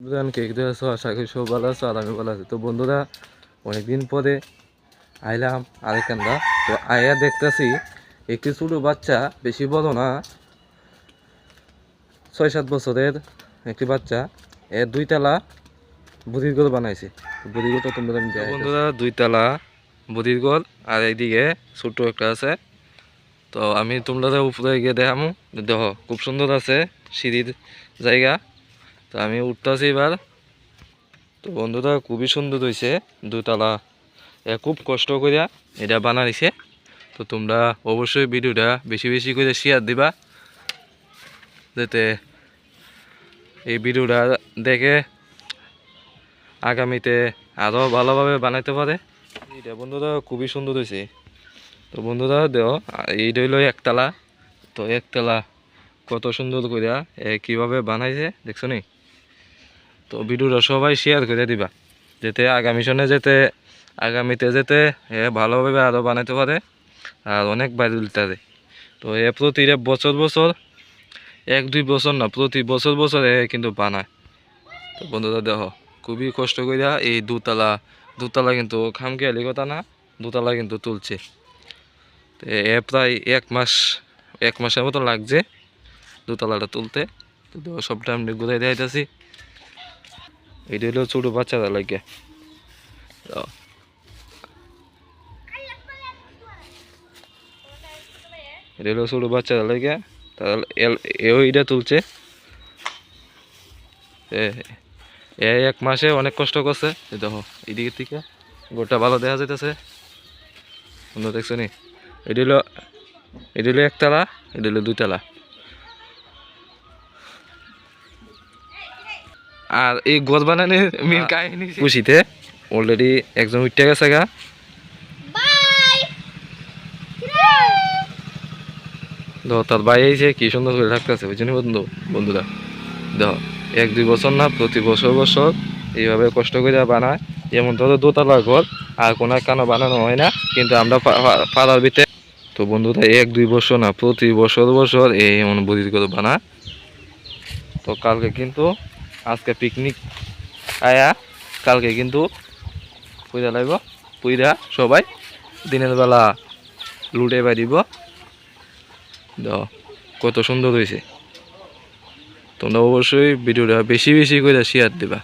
বুঝলেন কে কেটে আছো আশা করি সব ভালো আছো আর আমি ভালো আছি। তো বন্ধুরা অনেকদিন পরে আইলাম আরেকখানটা। তো আয়া দেখতেছি একটি ছোটো বাচ্চা বেশি বড় না ছয় সাত বছরের একটি বাচ্চা। এ দুইতলা বুধির ঘর বানাইছে। বুধির ঘরটা তোমরা আমি বন্ধুরা দুইতলা বুধির ঘর আর এইদিকে ছোট্ট একটা আছে। তো আমি তোমরা উপরে গিয়ে দেখামু। দেখো খুব সুন্দর আছে সিঁড়ির জায়গা। তো আমি উঠতেছি এবার। তো বন্ধুরা, খুবই সুন্দর হয়েছে দুতলা। খুব কষ্ট করিয়া এটা বানাইছে। তো তোমরা অবশ্যই ভিডিওটা বেশি বেশি করে শেয়ার দিবা। যাতে এই ভিডিওটা দেখে আগামীতে আরও ভালোভাবে বানাইতে পারে। এটা বন্ধুরা খুবই সুন্দর হয়েছে তো বন্ধুরা দেও এইটা হইল একতলা। তো একতলা কত সুন্দর করিয়া এ কীভাবে বানাইছে, দেখছ নি? তো ভিডিওটা সবাই শেয়ার করে দিবা। যাতে আগামী সনে যেতে, আগামীতে যেতে এ ভালোভাবে আরও বানাইতে পারে আর অনেক বাইরে দেয়। তো এ প্রতি বছর বছর, এক দুই বছর না, প্রতি বছর বছর এ কিন্তু বানায়। তো বন্ধুরা দেখো, খুবই কষ্ট করিয়া এই দুতলা দুতলা কিন্তু খামখেয়ালি কথা না, দুতলা কিন্তু তুলছে। তো এ প্রায় এক মাস, এক মাসের মতো লাগছে দুতলাটা তুলতে। তো সবটা আমি ঘুরাই দেখাইতেছি। এটা হলো ছোটো বাচ্চাদের লাগে। এটা হলো ছোটো বাচ্চারা লাগে। তারা এল- এও এটা তুলছে। এ- এক মাসে অনেক কষ্ট করছে। দেখো এইদিকে থেকে গোটা ভালো দেখা যাইতেছে। সুন্দর দেখছ নি? এটা হলো এটা হলো একতলা, এটা হলো দুইতলা। আর এই গোদ বানানোর মেন কাহিনী খুশিতে অলরেডি একজন উঠতে গেছে গা। দেখো তার ভাই আইছে কি সুন্দর করে থাকতেছে বুঝছেন বন্ধু? বন্ধুরা দেখো এক দুই বছর না প্রতি বছর বছর এইভাবে কষ্ট করে বানায়। যেমন ধরো দোতলা ঘর আর কোনো কেন বানানো হয় না কিন্তু আমরা পাড়ার ভিতরে তো বন্ধুরা এক দুই বছর না প্রতি বছর বছর এই এমন বুদ্ধি করে বানায়। তো কালকে কিন্তু আজকে পিকনিক আয়া, কালকে কিন্তু পুজা লাগব। পুইরা সবাই দিনের বেলা লুটে বাড়িব কত সুন্দর হয়েছে তোমরা অবশ্যই ভিডিওটা বেশি বেশি করে শেয়ার দিবা।